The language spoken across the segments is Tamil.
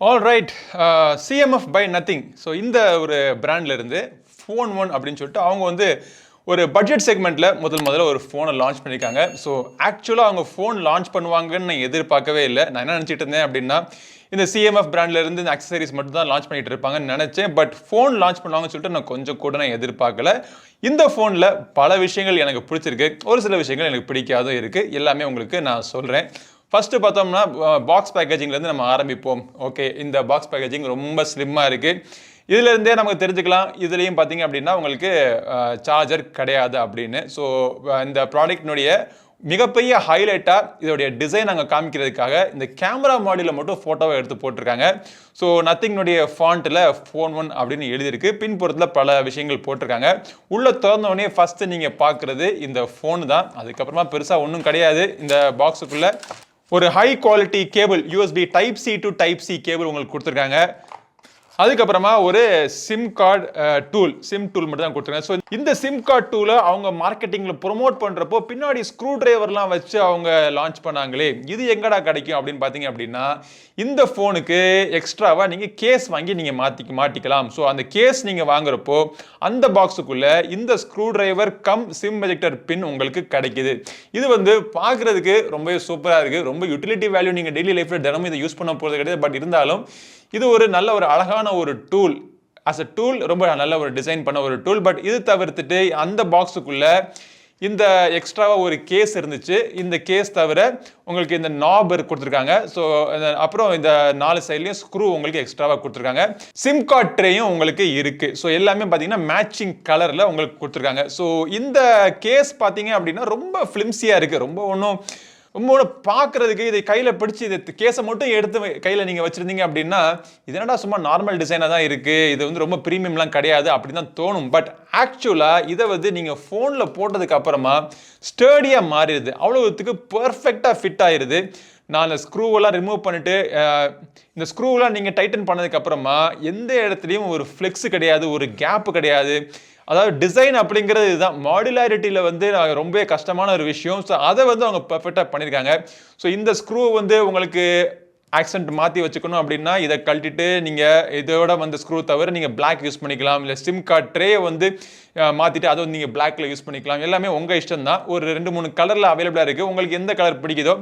All right CMF by nothing so இந்த ஒரு பிராண்ட்லேருந்து ஃபோன் ஒன் அப்படின்னு சொல்லிட்டு அவங்க வந்து ஒரு பட்ஜெட் செக்மெண்ட்டில் முதல் முதல்ல ஒரு ஃபோனை லான்ச் பண்ணியிருக்காங்க ஸோ ஆக்சுவலாக அவங்க ஃபோன் லான்ச் பண்ணுவாங்கன்னு நான் எதிர்பார்க்கவே இல்லை. நான் என்ன நினச்சிட்டு இருந்தேன் அப்படின்னா இந்த சிஎம்எஃப் பிராண்ட்லேருந்து இந்த அக்சசரிஸ் மட்டும் தான் லான்ச் பண்ணிட்டு இருப்பாங்கன்னு நினச்சேன். பட் ஃபோன் லான்ச் பண்ணுவாங்கன்னு சொல்லிட்டு நான் கொஞ்சம் கூட நான் எதிர்பார்க்கல. இந்த ஃபோனில் பல விஷயங்கள் எனக்கு பிடிச்சிருக்கு. ஒரு சில விஷயங்கள் எனக்கு பிடிக்காதும் இருக்குது எல்லாமே உங்களுக்கு நான் சொல்கிறேன் ஃபஸ்ட்டு பார்த்தோம்னா பாக்ஸ் பேக்கேஜிங்லேருந்து நம்ம ஆரம்பிப்போம். ஓகே இந்த பாக்ஸ் பேக்கேஜிங் ரொம்ப ஸ்லிம்மாக இருக்குது இதுலேருந்தே நமக்கு தெரிஞ்சுக்கலாம். இதுலேயும் பார்த்தீங்க அப்படின்னா உங்களுக்கு சார்ஜர் கிடையாது அப்படின்னு. ஸோ இந்த ப்ராடக்ட்னுடைய மிகப்பெரிய ஹைலைட்டாக இதோடைய டிசைன் அங்கே காமிக்கிறதுக்காக இந்த கேமரா மாடியில் மட்டும் ஃபோட்டோவை எடுத்து போட்டிருக்காங்க. ஸோ நத்திங்னுடைய ஃபாண்ட்டில் ஃபோன் ஒன் அப்படின்னு எழுதியிருக்கு. பின்புறத்தில் பல விஷயங்கள் போட்டிருக்காங்க. உள்ளே திறந்தவொடனே ஃபஸ்ட்டு நீங்கள் பார்க்குறது இந்த ஃபோன் தான். அதுக்கப்புறமா பெருசாக ஒன்றும் கிடையாது. இந்த பாக்ஸுக்குள்ளே ஒரு high quality cable USB type C to type C cable உங்களுக்கு கொடுத்துருக்காங்க. அதுக்கப்புறமா ஒரு SIM card tool SIM tool மட்டும் தான் கொடுத்துருக்காங்க. ஸோ இந்த சிம் கார்டு டூலை அவங்க மார்க்கெட்டிங்கில் ப்ரொமோட் பண்ணுறப்போ பின்னாடி ஸ்க்ரூ டிரைவர்லாம் வச்சு அவங்க லான்ச் பண்ணாங்களே இது எங்கடா கிடைக்கும் அப்படின்னு பார்த்தீங்க அப்படின்னா இந்த ஃபோனுக்கு எக்ஸ்ட்ராவாக நீங்கள் கேஸ் வாங்கி நீங்கள் மாற்றி மாட்டிக்கலாம். ஸோ அந்த கேஸ் நீங்கள் வாங்குறப்போ அந்த பாக்ஸுக்குள்ளே இந்த screw driver cum SIM ejector pin உங்களுக்கு கிடைக்குது. இது வந்து பார்க்குறதுக்கு ரொம்பவே சூப்பராக இருக்குது ரொம்ப யூட்டிலிட்டி வேல்யூ நீங்கள் டெய்லி லைஃப்பில் தினமும் இதை யூஸ் பண்ண போகிறது கிடையாது. பட் இருந்தாலும் இது ஒரு நல்ல ஒரு அழகான ஒரு டூல் அஸ் அ டூல் ரொம்ப நல்ல ஒரு டிசைன் பண்ண ஒரு டூல் பட் இது தவிர்த்துட்டு அந்த பாக்ஸுக்குள்ளே இந்த எக்ஸ்ட்ராவாக ஒரு கேஸ் இருந்துச்சு. இந்த கேஸ் தவிர உங்களுக்கு இந்த நாப் கொடுத்துருக்காங்க. ஸோ அப்புறம் இந்த நாலு சைட்லேயும் ஸ்க்ரூ உங்களுக்கு எக்ஸ்ட்ராவாக கொடுத்துருக்காங்க. சிம் கார்ட் ட்ரேயும் உங்களுக்கு இருக்குது ஸோ எல்லாமே பார்த்தீங்கன்னா மேட்சிங் கலரில் உங்களுக்கு கொடுத்துருக்காங்க. ஸோ இந்த கேஸ் பார்த்தீங்க அப்படின்னா ரொம்ப ஃப்ளிம்ஸியாக இருக்குது ரொம்ப ஒன்றும் ரொம்ப பார்க்கறதுக்கு இதை கையில் பிடிச்சி இதை கேஸை மட்டும் எடுத்து கையில் நீங்கள் வச்சுருந்தீங்க அப்படின்னா இது என்னடா சும்மா நார்மல் டிசைனாக தான் இருக்குது இது வந்து ரொம்ப ப்ரீமியம்லாம் கிடையாது அப்படின்னு தான் தோணும். பட் ஆக்சுவலாக இதை வந்து நீங்கள் ஃபோனில் போட்டதுக்கு அப்புறமா ஸ்டேடியாக மாறிடுது. அவ்வளோத்துக்கு பர்ஃபெக்டாக ஃபிட் ஆயிடுது நான் அந்த ஸ்க்ரூவெல்லாம் ரிமூவ் பண்ணிட்டு இந்த ஸ்க்ரூவெலாம் நீங்கள் டைட்டன் பண்ணதுக்கப்புறமா எந்த இடத்துலையும் ஒரு ஃப்ளெக்ஸு கிடையாது ஒரு கேப்பு கிடையாது. அதாவது டிசைன் அப்படிங்கிறது இதுதான். மாடுலாரிட்டியில் வந்து ரொம்ப கஷ்டமான ஒரு விஷயம். ஸோ அதை வந்து அவங்க பர்ஃபெக்டாக பண்ணியிருக்காங்க ஸோ இந்த ஸ்க்ரூ வந்து உங்களுக்கு ஆக்சன்ட் மாற்றி வச்சுக்கணும் அப்படின்னா இதை கழட்டிட்டு நீங்கள் இதோட வந்து ஸ்க்ரூ தவிர நீங்கள் பிளாக் யூஸ் பண்ணிக்கலாம். இல்லை சிம் கார்ட் ட்ரே வந்து மாற்றிட்டு அதை வந்து நீங்கள் பிளாக்ல யூஸ் பண்ணிக்கலாம். எல்லாமே உங்கள் இஷ்டம் தான் ஒரு ரெண்டு மூணு கலரில் அவைலபிளாக இருக்குது உங்களுக்கு எந்த கலர் பிடிக்குதோ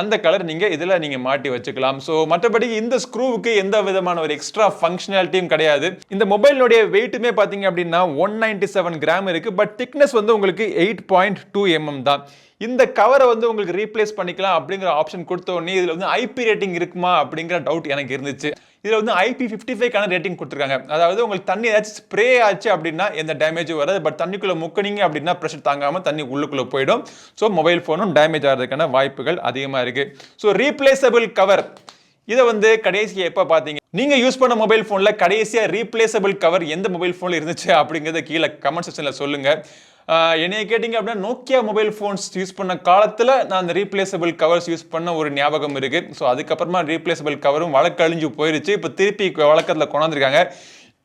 அந்த கலர் நீங்கள் இதில் நீங்கள் மாட்டி வச்சுக்கலாம். ஸோ மற்றபடி இந்த ஸ்க்ரூவுக்கு எந்த விதமான ஒரு எக்ஸ்ட்ரா ஃபங்க்ஷனாலிட்டியும் கிடையாது. இந்த மொபைலினுடைய வெயிட்டுமே பார்த்தீங்க அப்படின்னா ஒன் நைன்டி செவன் கிராம் இருக்குது பட் திக்னஸ் வந்து உங்களுக்கு எயிட் பாயிண்ட் டூ எம்எம் தான். இந்த கவரை வந்து உங்களுக்கு ரீப்ளேஸ் பண்ணிக்கலாம் அப்படிங்கிற ஆப்ஷன் கொடுத்த உடனே இதில் வந்து ஐபி ரேட்டிங் இருக்குமா அப்படிங்கிற டவுட் எனக்கு இருந்துச்சு. இதில் வந்து ஐபி ஃபிஃப்டி ஃபைவ்க்கான ரேட்டிங் கொடுத்துருக்காங்க. அதாவது உங்களுக்கு தண்ணி ஏதாச்சும் ஸ்ப்ரே ஆச்சு அப்படின்னா எந்த டேமேஜும் வராது. பட் தண்ணிக்குள்ளே முக்கினீங்க அப்படின்னா ப்ரெஷர் தாங்காமல் தண்ணி உள்ளுக்குள்ளே போயிடும். ஸோ மொபைல் ஃபோனும் டேமேஜ் ஆகிறதுக்கான வாய்ப்புகள் அதிகமாக இருக்குது ஸோ ரீப்ளேசபிள் கவர் இதை வந்து கடைசியாக எப்போ பார்த்தீங்க நீங்கள் யூஸ் பண்ண மொபைல் ஃபோனில் கடைசியாக ரீப்ளேசபிள் கவர் எந்த மொபைல் ஃபோனில் இருந்துச்சு அப்படிங்கிறத கீழே கமெண்ட் செக்ஷனில் சொல்லுங்கள் என்னைய கேட்டிங்க அப்படின்னா நோக்கியா மொபைல் ஃபோன்ஸ் யூஸ் பண்ண காலத்தில் நான் அந்த ரீப்ளேசபிள் கவர்ஸ் யூஸ் பண்ண ஒரு ஞாபகம் இருக்குது ஸோ அதுக்கப்புறமா ரீப்ளேசபிள் கவரும் வழக்கழிஞ்சு போயிருச்சு. இப்போ திருப்பி வழக்கத்தில் கொண்டாந்துருக்காங்க.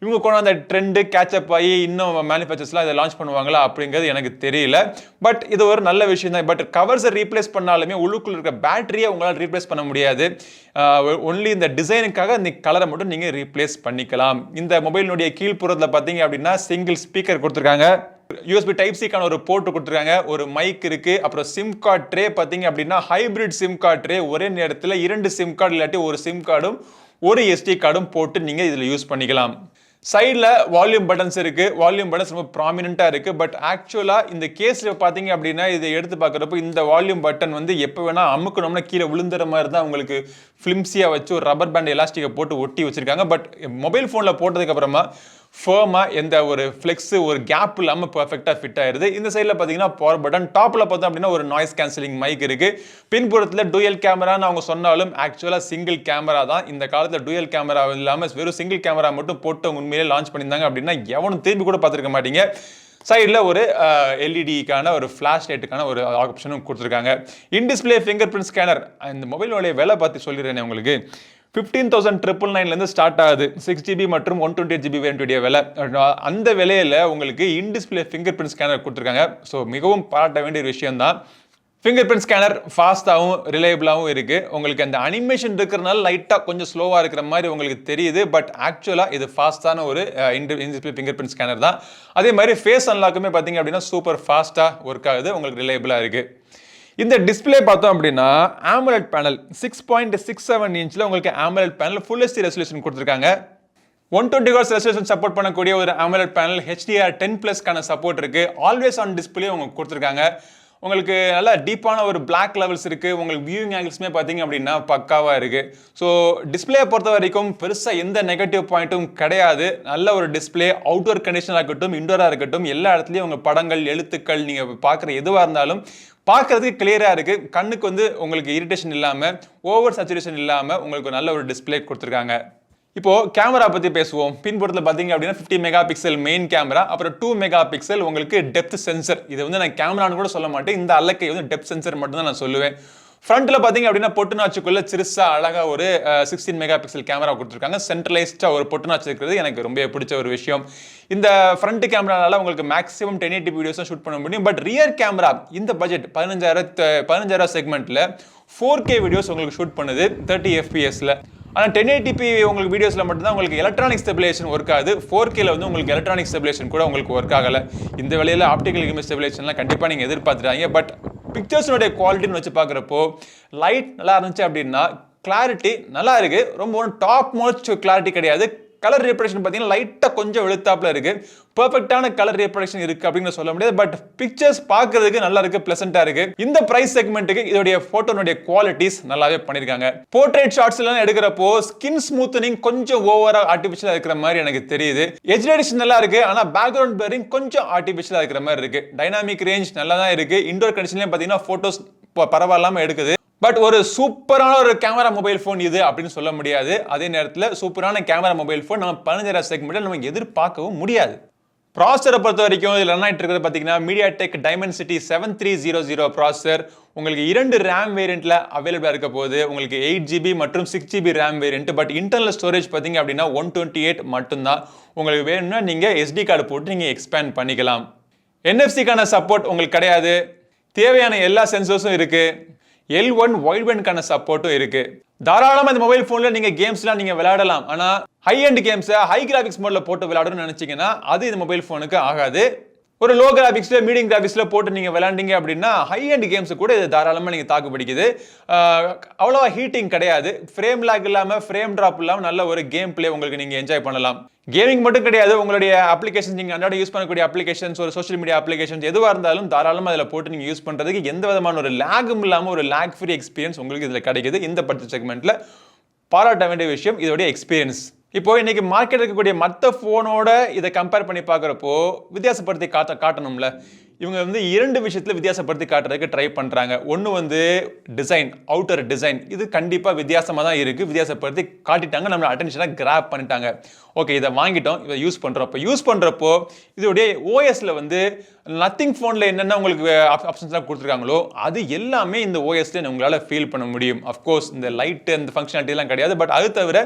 இவங்க கொண்டாந்த ட்ரெண்டு கேட்சப் ஆகி இன்னும் மேனுஃபேக்சர்ஸ்லாம் இதை லான்ச் பண்ணுவாங்களா அப்படிங்கிறது எனக்கு தெரியல. பட் இது ஒரு நல்ல விஷயம் தான். பட் கவர்ஸை ரீப்ளேஸ் பண்ணாலுமே உள்ளுக்குள்ள இருக்க பேட்டரியை உங்களால் ரீப்ளேஸ் பண்ண முடியாது. ஒன்லி இந்த டிசைனுக்காக இந்த கலரை மட்டும் நீங்கள் ரீப்ளேஸ் பண்ணிக்கலாம். இந்த மொபைலினுடைய கீழ்ப்புறத்தில் பார்த்தீங்க அப்படின்னா சிங்கிள் ஸ்பீக்கர் கொடுத்துருக்காங்க. யூஎஸ்பி டைப் சிக்கான ஒரு போர்ட் கொடுத்துருக்காங்க. ஒரு மைக் இருக்கு. அப்புறம் சிம் கார்டு ட்ரே பார்த்தீங்க அப்படின்னா ஹைபிரிட் சிம் கார்டு ட்ரே ஒரே நேரத்தில் இரண்டு சிம் கார்டு இல்லாட்டி ஒரு சிம் கார்டும் ஒரு எஸ்டி கார்டும் போட்டு நீங்கள் இதில் யூஸ் பண்ணிக்கலாம். சைடில் வால்யூம் பட்டன்ஸ் இருக்குது வால்யூம் பட்டன்ஸ் ரொம்ப ப்ராமினெண்ட்டாக இருக்குது பட் ஆக்சுவலாக இந்த கேஸில் பார்த்தீங்க அப்படின்னா இதை எடுத்து பார்க்குறப்போ இந்த வால்யூம் பட்டன் வந்து எப்போ வேணால் அமுக்கணும்னா கீழே விழுந்துற மாதிரி தான் உங்களுக்கு ஃபிலிம்ஸியாக வச்சு ஒரு ரப்பர் பேண்ட் எலாஸ்டிக்கை போட்டு ஒட்டி வச்சுருக்காங்க. பட் மொபைல் ஃபோனில் போட்டதுக்கப்புறமா ஃபேர்மாக எந்த ஒரு ஃப்ளெக்ஸு ஒரு கேப் இல்லாமல் பர்ஃபெக்டாக ஃபிட் ஆயிருது. இந்த சைடில் பார்த்தீங்கன்னா பவர் பட்டன் டாப்பில் பார்த்தோம் அப்படின்னா ஒரு நாய்ஸ் கேன்சலிங் மைக் இருக்குது பின்புறத்தில் டூயல் கேமரான்னு அவங்க சொன்னாலும் ஆக்சுவலாக சிங்கிள் கேமரா தான். இந்த காலத்தில் டூயல் கேமரா இல்லாமல் வெறும் சிங்கிள் கேமரா மட்டும் போட்டு அவங்க உண்மையிலே லான்ச் பண்ணியிருந்தாங்க அப்படின்னா எவனும் திரும்பி கூட பார்த்துருக்க மாட்டீங்க. சைடில் ஒரு எல்இடிக்கான ஒரு ஃப்ளாஷ் லைட்டுக்கான ஒரு ஆப்ஷனும் கொடுத்துருக்காங்க. இன்டிஸ்பிளே ஃபிங்கர் பிரிண்ட் ஸ்கேனர் இந்த மொபைலோடைய விலை பார்த்து சொல்லிடுறேன் உங்களுக்கு. ஃபிஃப்டீன் தௌசண்ட் ட்ரிபிள் நைன்லேருந்து ஸ்டார்ட் ஆகுது. சிக்ஸ் ஜிபி மற்றும் ஒன் டுவெண்ட்டி ஜிபி வேண்டிய விலை. அந்த விலையில் உங்களுக்கு இன்டிஸ்பிளே ஃபிங்கர் பிரிண்ட் ஸ்கேனர் கொடுத்துருக்காங்க. ஸோ மிகவும் பாராட்ட வேண்டிய விஷயம் தான் ஃபிங்கர் பிரிண்ட் ஸ்கேனர் ஃபாஸ்ட்டாகவும் ரிலையபிளாகவும் இருக்குது உங்களுக்கு அந்த அனிமேஷன் இருக்கிறனால லைட்டாக கொஞ்சம் ஸ்லோவாக இருக்கிற மாதிரி உங்களுக்கு தெரியுது. பட் ஆக்சுவலாக இது ஃபாஸ்ட்டான ஒரு இன்டிஸ்பிளே ஃபிங்கர் பிரிண்ட் ஸ்கேனர் தான். அதே மாதிரி ஃபேஸ் அன்லாக்குமே பார்த்தீங்க அப்படின்னா சூப்பர் ஃபாஸ்ட்டாக ஒர்க் ஆகுது. உங்களுக்கு ரிலையபிளாக இருக்குது இந்த டிஸ்ப்ளே பார்த்தோம் அப்படின்னா AMOLED panel six point six seven இன்ச்சில் உங்களுக்கு AMOLED panel full HD resolution கொடுத்துருக்காங்க. One twenty hours resolution support பண்ணக்கூடிய ஒரு AMOLED பேனல் ஹெச்டிஆர் டென் ப்ளஸ்க்கான சப்போர்ட் இருக்குது ஆல்வேஸ் ஆன் டிஸ்பிளே உங்களுக்கு கொடுத்துருக்காங்க. உங்களுக்கு நல்லா டீப்பான ஒரு பிளாக் லெவல்ஸ் இருக்குது உங்களுக்கு வியூவிங் ஆங்கிள்ஸ்மே பார்த்தீங்க அப்படின்னா பக்காவாக இருக்குது ஸோ டிஸ்பிளே பொறுத்த வரைக்கும் பெருசாக எந்த நெகட்டிவ் பாயிண்ட்டும் கிடையாது. நல்ல ஒரு டிஸ்பிளே அவுட்டோர் கண்டிஷனாக இருக்கட்டும் இன்டோராக இருக்கட்டும் எல்லா இடத்துலையும் உங்கள் படங்கள் எழுத்துக்கள் நீங்கள் பார்க்குற எதுவாக இருந்தாலும் பார்க்குறதுக்கு கிளியராக இருக்குது கண்ணுக்கு வந்து உங்களுக்கு இரிட்டேஷன் இல்லாமல் ஓவர் சச்சுரேஷன் இல்லாமல் உங்களுக்கு நல்ல ஒரு டிஸ்பிளே கொடுத்துருக்காங்க. இப்போது கேமரா பற்றி பேசுவோம். பின்புறத்தில் பார்த்தீங்க அப்படின்னா 50 மெகா பிக்சல் மெயின் கேமரா அப்புறம் டூ மெகா பிக்சல் உங்களுக்கு டெப்த் சென்சர் இது வந்து நான் கேமரான்னு கூட சொல்ல மாட்டேன். இந்த அல்லக்கை வந்து டெப்த் சென்சர் மட்டும் தான் நான் சொல்லுவேன். ஃப்ரண்ட்டில் பார்த்தீங்க அப்படின்னா பொட்டுநாச்சுக்குள்ள சிறுசாக அழகாக ஒரு சிக்ஸ்டீன் மெகா பிக்சல் கேமரா கொடுத்துருக்காங்க. சென்ட்ரலைஸ்டாக ஒரு பொட்டுநாச்சு இருக்கிறது. எனக்கு ரொம்ப பிடிச்ச ஒரு விஷயம். இந்த ஃப்ரண்ட் கேமரானால உங்களுக்கு மேக்ஸிமம் டென் எயிட்டி வீடியோஸும் ஷூட் பண்ண முடியும். பட் ரியர் கேமரா இந்த பட்ஜெட் பதினஞ்சாயிரம் பதினஞ்சாயிரம் செக்மெண்ட்டில் ஃபோர் கே வீடியோஸ் உங்களுக்கு ஷூட் பண்ணுது தேர்ட்டி எஃபிஎஸ்ல ஆனால் டென் எயிட்டிபி உங்களுக்கு வீடியோஸில் மட்டும்தான் உங்களுக்கு எலக்ட்ரானிக் ஸ்டெபிலேஷன் ஒர்க் ஆகுது. ஃபோர் கேல வந்து உங்களுக்கு எலக்ட்ரானிக் ஸ்டெபிலேஷன் கூட உங்களுக்கு ஒர்க் ஆகலை. இந்த வேலையில் ஆப்டிக்கல் இமேஜ் ஸ்டெபிலேஷன்லாம் கண்டிப்பாக நீங்கள் எதிர்பார்த்துறாங்க பட் பிக்சர்ஸினுடைய குவாலிட்டின்னு வச்சு பார்க்குறப்போ லைட் நல்லா இருந்துச்சு அப்படின்னா கிளாரிட்டி நல்லா இருக்குது ரொம்ப டாப் மோஸ்ட் கிளாரிட்டி கிடையாது. கலர் ரீப்ரடக்ஷன் பார்த்தீங்கன்னா லைட்டாக கொஞ்சம் வெளுத்தாப்புல இருக்குது பர்ஃபெக்டான கலர் ரீப்ரடக்ஷன் இருக்குது அப்படின்னு சொல்ல முடியாது. பட் பிக்சர்ஸ் பார்க்கறதுக்கு நல்லா இருக்குது ப்ளசண்ட்டாக இருக்குது இந்த ப்ரைஸ் செக்மெண்ட்டுக்கு இதோடைய ஃபோட்டோனுடைய குவாலிட்டிஸ் நல்லாவே பண்ணியிருக்காங்க போர்ட்ரேட் ஷாட்ஸ் எடுக்கிறப்போ ஸ்கின் ஸ்மூத்தனிங் கொஞ்சம் ஓவராக ஆர்டிஃபிஷியலாக இருக்கிற மாதிரி எனக்கு தெரியுது. எஜ் நல்லா இருக்குது ஆனால் பேக்ரவுண்ட் பிளரிங் கொஞ்சம் ஆர்டிஃபிஷியலாக இருக்கிற மாதிரி இருக்குது டைனாமிக் ரேஞ்ச் நல்லா தான் இருக்குது இண்டோர் கண்டிஷன்லேயும் பார்த்தீங்கன்னா ஃபோட்டோஸ் பரவாயில்லாமல் எடுக்குது. பட் ஒரு சூப்பரான ஒரு கேமரா மொபைல் ஃபோன் இது அப்படின்னு சொல்ல முடியாது. அதே நேரத்தில் சூப்பரான கேமரா மொபைல் ஃபோன் நம்ம பதினஞ்சாயிரம் செக்மெண்ட்டில் நம்ம எதிர்பார்க்கவும் முடியாது. ப்ராசரை பொறுத்த வரைக்கும் இதில் ரன் ஆகிட்டு இருக்கிறது பார்த்தீங்கன்னா MediaTek Dimensity seven three zero zero processor உங்களுக்கு இரண்டு ரேம் வேரியண்ட்டில் அவைலபிளாக இருக்க போது உங்களுக்கு எயிட் ஜிபி மற்றும் six GB RAM variant but internal storage பார்த்தீங்க அப்படின்னா ஒன் டுவெண்ட்டி எயிட் மட்டும்தான். உங்களுக்கு வேணும்னா நீங்கள் எஸ்டி கார்டு போட்டு நீங்கள் எக்ஸ்பேண்ட் பண்ணிக்கலாம். என்எஃப்சிக்கான சப்போர்ட் உங்களுக்கு கிடையாது. தேவையான எல்லா சென்சர்ஸும் இருக்குது எல் ஒன் ஒயிட் பேண்ட்கான சப்போர்ட்டும் இருக்கு. தாராளமாக இந்த மொபைல் ஃபோனில் நீங்கள் கேம்ஸ்லாம் நீங்கள் விளையாடலாம். ஆனால் ஹை அண்ட் கேம்ஸை ஹை கிராஃபிக்ஸ் மோடில் போட்டு விளையாடணும்னு நினச்சிங்கன்னா அது இந்த மொபைல் ஃபோனுக்கு ஆகாது. ஒரு லோ கிராஃபிக்ஸில் மீடியம் கிராஃபிக்ஸில் போட்டு நீங்கள் விளாண்டிங்க அப்படின்னா ஹை அண்ட் கேம்ஸ் கூட இது தாராளமாக நீங்கள் தாக்கு பிடிக்குது. அவ்வளோவா ஹீட்டிங் கிடையாது. ஃப்ரேம் லாக் இல்லாமல் ஃப்ரேம் ட்ராப் இல்லாமல் நல்ல ஒரு கேம் பிளே உங்களுக்கு நீங்கள் என்ஜாய் பண்ணலாம். கேமிங் மட்டும் கிடையாது. உங்களுடைய அப்ளிகேஷன் நீங்கள் அன்றாட யூஸ் பண்ணக்கூடிய அப்ளிகேஷன்ஸ் ஒரு சோஷியல் மீடியா அப்ளிகேஷன்ஸ் எதுவாக இருந்தாலும் தாராளமாக அதில் போட்டு நீங்கள் யூஸ் பண்ணுறதுக்கு எந்த விதமான ஒரு லேகும் இல்லாமல் ஒரு லேக் ஃப்ரீ எக்ஸ்பீரியன்ஸ் உங்களுக்கு இதில் கிடைக்குது. இந்த பட்ஜெட் செக்மெண்ட்டில் பாராட்ட வேண்டிய விஷயம் இதோடைய எக்ஸ்பீரியன்ஸ் இப்போ இன்னைக்கு மார்க்கெட் இருக்கக்கூடிய மற்ற ஃபோனோட இதை கம்பேர் பண்ணி பார்க்குறப்போ வித்தியாசப்படுத்தி காட்ட காட்டணும்ல. இவங்க வந்து இரண்டு விஷயத்தில் வித்தியாசப்படுத்தி காட்டுறதுக்கு ட்ரை பண்ணுறாங்க ஒன்று வந்து டிசைன் அவுட்டர் டிசைன் இது கண்டிப்பாக வித்தியாசமாக தான் இருக்குது வித்தியாசப்படுத்தி காட்டிட்டாங்க. நம்மளை அட்டென்ஷனாக கிராப் பண்ணிட்டாங்க. ஓகே இதை வாங்கிட்டோம். இதை யூஸ் பண்ணுறோம் இப்போ யூஸ் பண்ணுறப்போ இதோடைய ஓஎஸில் வந்து நத்திங் ஃபோனில் என்னென்ன உங்களுக்கு ஆப்ஷன்ஸ்லாம் கொடுத்துருக்காங்களோ அது எல்லாமே இந்த ஓஎஸ்லேயே உங்களால் ஃபீல் பண்ண முடியும். அஃப்கோர்ஸ் இந்த லைட்டு அந்த ஃபங்க்ஷனாலிட்டிலாம் கிடையாது. பட் அது தவிர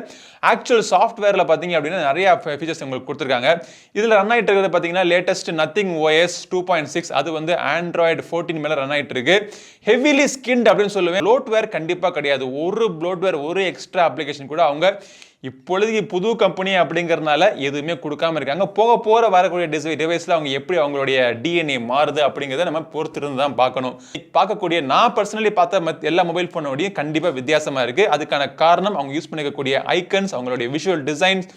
ஆக்சுவல் சாஃப்ட்வேரில் பார்த்தீங்க அப்படின்னா நிறையா ஃபீச்சர்ஸ் உங்களுக்கு கொடுத்துருக்காங்க. இதில் ரன் ஆகிட்டு இருக்கிறது பார்த்தீங்கன்னா latest Nothing OS two point six அது வந்து ஆண்ட்ராய்டு ஃபோர்டீன் மேலே ரன் ஆகிட்டு இருக்கு ஹெவிலி ஸ்கின்ட் அப்படின்னு சொல்லுவேன். ப்ளோட்வேர் கண்டிப்பாக கிடையாது. ஒரு ப்ளோட்வேர் ஒரு எக்ஸ்ட்ரா அப்ளிகேஷன் கூட அவங்க இப்பொழுது புது கம்பெனி அப்படிங்கிறதுனால எதுவுமே கொடுக்காம இருக்காங்க. போக போற வரக்கூடிய டிசை டிவைஸ்ல அவங்க எப்படி அவங்களுடைய டிஎன்ஏ மாறுது அப்படிங்கிறத நம்ம பொறுத்திருந்து தான் பார்க்கணும். பார்க்கக்கூடிய நான் பர்சனலி பார்த்த மத் எல்லா மொபைல் ஃபோனோடையும் கண்டிப்பாக வித்தியாசமாக இருக்கு. அதுக்கான காரணம் அவங்க யூஸ் பண்ணிக்கக்கூடிய ஐக்கன்ஸ் அவங்களுடைய விஷுவல் டிசைன்ஸ்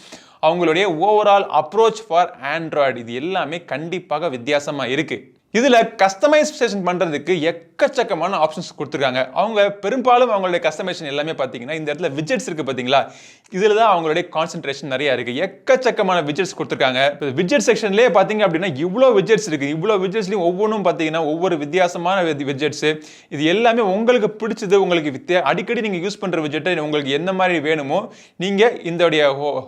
அவங்களுடைய ஓவரால் அப்ரோச் ஃபார் ஆண்ட்ராய்டு இது எல்லாமே கண்டிப்பாக வித்தியாசமாக இருக்குது இதில் கஸ்டமைசேஷன் பண்ணுறதுக்கு எக்கச்சக்கமான ஆப்ஷன்ஸ் கொடுத்துருக்காங்க. அவங்க பெரும்பாலும் அவங்களுடைய கஸ்டமைசேஷன் எல்லாமே பார்த்தீங்கன்னா இந்த இடத்துல விஜெட்ஸ் இருக்குது பார்த்தீங்களா இதில் தான் அவங்களுடைய கான்சென்ட்ரேஷன் நிறையா இருக்குது எக்கச்சக்கமான விஜெட்ஸ் கொடுத்துருக்காங்க. இப்போ விஜெட் செக்ஷன்லேயே பார்த்தீங்க அப்படின்னா இவ்வளோ விஜெட்ஸ் இருக்குது இவ்வளோ விஜெட்ஸ்லையும் ஒவ்வொன்றும் பார்த்தீங்கன்னா ஒவ்வொரு வித்தியாசமான விஜெட்ஸு இது எல்லாமே உங்களுக்கு பிடிச்சது உங்களுக்கு வித்தியா அடிக்கடி நீங்கள் யூஸ் பண்ணுற விஜெட்டை உங்களுக்கு எந்த மாதிரி வேணுமோ நீங்கள் இந்த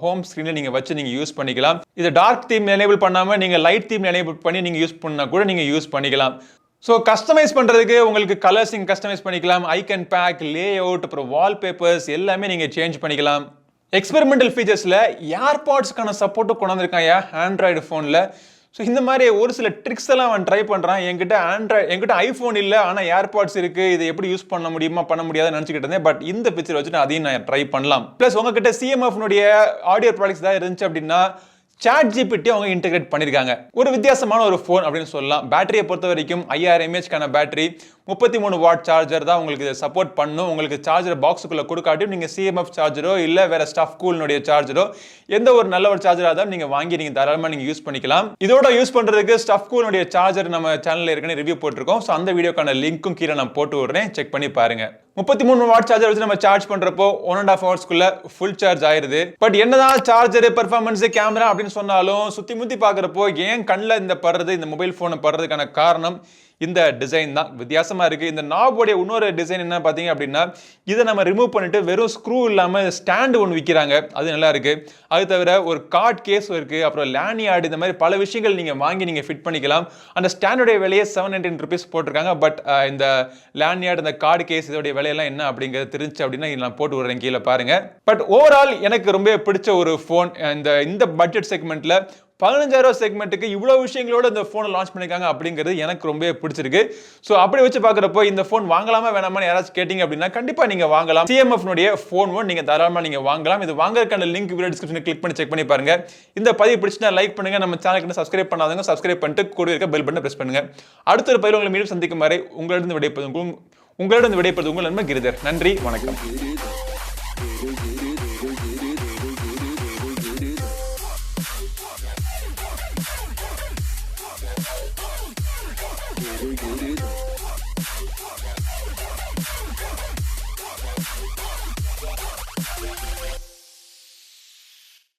ஹோம் ஸ்க்ரீனில் நீங்கள் வச்சு நீங்கள் யூஸ் பண்ணிக்கலாம். இதை டார்க் தீம் எனேபிள் பண்ணாமல் நீங்கள் லைட் தீம் எனேபிள் பண்ணி நீங்கள் யூஸ் பண்ணால் கூட நீங்கள் யூஸ் பண்ணிக்கலாம். ஸோ கஸ்டமைஸ் பண்ணுறதுக்கு உங்களுக்கு கலர்ஸ் நீங்கள் கஸ்டமைஸ் பண்ணிக்கலாம். ஐக்கன் பேக் லே அவுட் அப்புறம் வால்பேப்பர்ஸ் எல்லாமே நீங்கள் சேஞ்ச் பண்ணிக்கலாம். எக்ஸ்பெரிமெண்டல் ஃபீச்சர்ஸில் ஏர்பாட்ஸ்க்கான சப்போர்ட்டும் கொண்டு ஆண்ட்ராய்டு ஃபோனில் ஸோ இந்த மாதிரி ஒரு சில ட்ரிக்ஸ் எல்லாம் அவன் ட்ரை பண்ணுறான் என்கிட்ட ஆண்ட்ராய்ட் என்கிட்ட ஐஃபோன் இல்லை ஆனால் ஏர்பாட்ஸ் இருக்குது இதை எப்படி யூஸ் பண்ண முடியுமா பண்ண முடியாதுன்னு நினச்சிக்கிட்டு இருந்தேன். பட் இந்த பிக்சர் வச்சுட்டு அதையும் நான் ட்ரை பண்ணலாம். ப்ளஸ் உங்ககிட்ட சிஎம்எஃப்னுடைய ஆடியோ ப்ராடக்ட்ஸ் தான் இருந்துச்சு அப்படின்னா சாட் ஜிபிடி அவங்க இன்டெகிரேட் பண்ணியிருக்காங்க ஒரு வித்தியாசமான ஒரு ஃபோன் அப்படின்னு சொல்லலாம். பேட்டரியை பொறுத்த வரைக்கும் ஐயாயிரம் எம்ஏஹெச்க்கான பேட்டரி முப்பத்தி மூணு வாட் சார்ஜர் தான் உங்களுக்கு இதை சப்போர்ட் பண்ணும். உங்களுக்கு சார்ஜர் பாக்ஸுக்குள்ளே கொடுக்காட்டியும் நீங்கள் சிஎம்எஃப் சார்ஜரோ இல்லை வேற ஸ்டஃப் கூலினுடைய சார்ஜரோ எந்த ஒரு நல்ல ஒரு சார்ஜராக இருந்தாலும் நீங்கள் வாங்கி நீங்கள் தாராளமாக நீங்கள் யூஸ் பண்ணிக்கலாம். இதோட யூஸ் பண்ணுறதுக்கு ஸ்டஃப் கூலினுடைய சார்ஜர் நம்ம சேனலில் ஏற்கனவே ரிவ்யூ போட்டிருக்கோம். ஸோ அந்த வீடியோக்கான லிங்க்கும் கீழே நான் போட்டு விடுறேன். செக் பண்ணி பாருங்கள் முப்பத்தி மூணு வாட் சார்ஜர் வச்சு நம்ம சார்ஜ் பண்றப்போ ஒன் அண்ட் ஆஃப் ஹவர்ஸ்க்குள்ள ஃபுல் சார்ஜ் ஆயிருது. பட் என்னதான் சார்ஜர் பெர்ஃபார்மன்ஸ் கேமரா அப்படின்னு சொன்னாலும் சுத்தி முத்தி பார்க்குறப்போ ஏன் கண்ணில் இந்த படுறது இந்த மொபைல் ஃபோனை படுறதுக்கான காரணம் இந்த டிசைன் தான். வித்தியாசமாக இருக்குது இந்த நாபோடைய இன்னொரு டிசைன் என்ன பார்த்தீங்க அப்படின்னா இதை நம்ம ரிமூவ் பண்ணிட்டு வெறும் ஸ்க்ரூ இல்லாமல் ஸ்டாண்டு ஒன்று விற்கிறாங்க அது நல்லா இருக்குது அது தவிர ஒரு கார்ட் கேஸ் இருக்குது அப்புறம் லேனியார்டு இந்த மாதிரி பல விஷயங்கள் நீங்கள் வாங்கி நீங்கள் ஃபிட் பண்ணிக்கலாம். அந்த ஸ்டாண்டுடைய விலையே செவன் ஹண்ட்ரட் ருபீஸ் போட்டிருக்காங்க. பட் இந்த லேனியார்டு இந்த கார்டு கேஸ் இதோடைய விலையெல்லாம் என்ன அப்படிங்கிறது தெரிஞ்சு அப்படின்னா நான் போட்டு விடுறேன் கீழே பாருங்கள் பட் ஓவரால் எனக்கு ரொம்ப பிடிச்ச ஒரு ஃபோன் இந்த இந்த பட்ஜெட் செக்மெண்ட்டில் பதினஞ்சாயிரம் செக்மெண்ட்டுக்கு இவ்வளோ விஷயங்களோட இந்த ஃபோனை லான்ச் பண்ணியிருக்காங்க அப்படிங்கிறது எனக்கு ரொம்ப பிடிச்சிருக்கு. ஸோ அப்படி வச்சு பார்க்குறப்போ இந்த ஃபோன் வாங்கலாமா வேணாமான்னு யாராச்சும் கேட்டிங்க அப்படின்னா கண்டிப்பாக நீங்கள் வாங்கலாம். சிஎம்எஃப்னுடைய ஃபோன் ஒன் நீங்கள் தாராளமாக நீங்கள் வாங்கலாம். இது வாங்குறதுக்கான லிங்க் வீடியோ டிஸ்கிரிப்ஷனில் கிளிக் பண்ணி செக் பண்ணி பாருங்க. இந்த பதிவு பிடிச்சினா லைக் பண்ணுங்க. நம்ம சேனலுக்கு சப்ஸ்கிரைப் பண்ணாதவங்க சப்ஸ்கிரைப் பண்ணிட்டு கூட இருக்க பெல் பட்டனை ப்ரெஸ் பண்ணுங்க. அடுத்த ஒரு பதிவு உங்களை மீண்டும் சந்திக்கும் வரை உங்களிடம் விடைப்பது உங்களிடம் விடைப்பது உங்கள் நண்பர் கிரிதர். நன்றி வணக்கம்.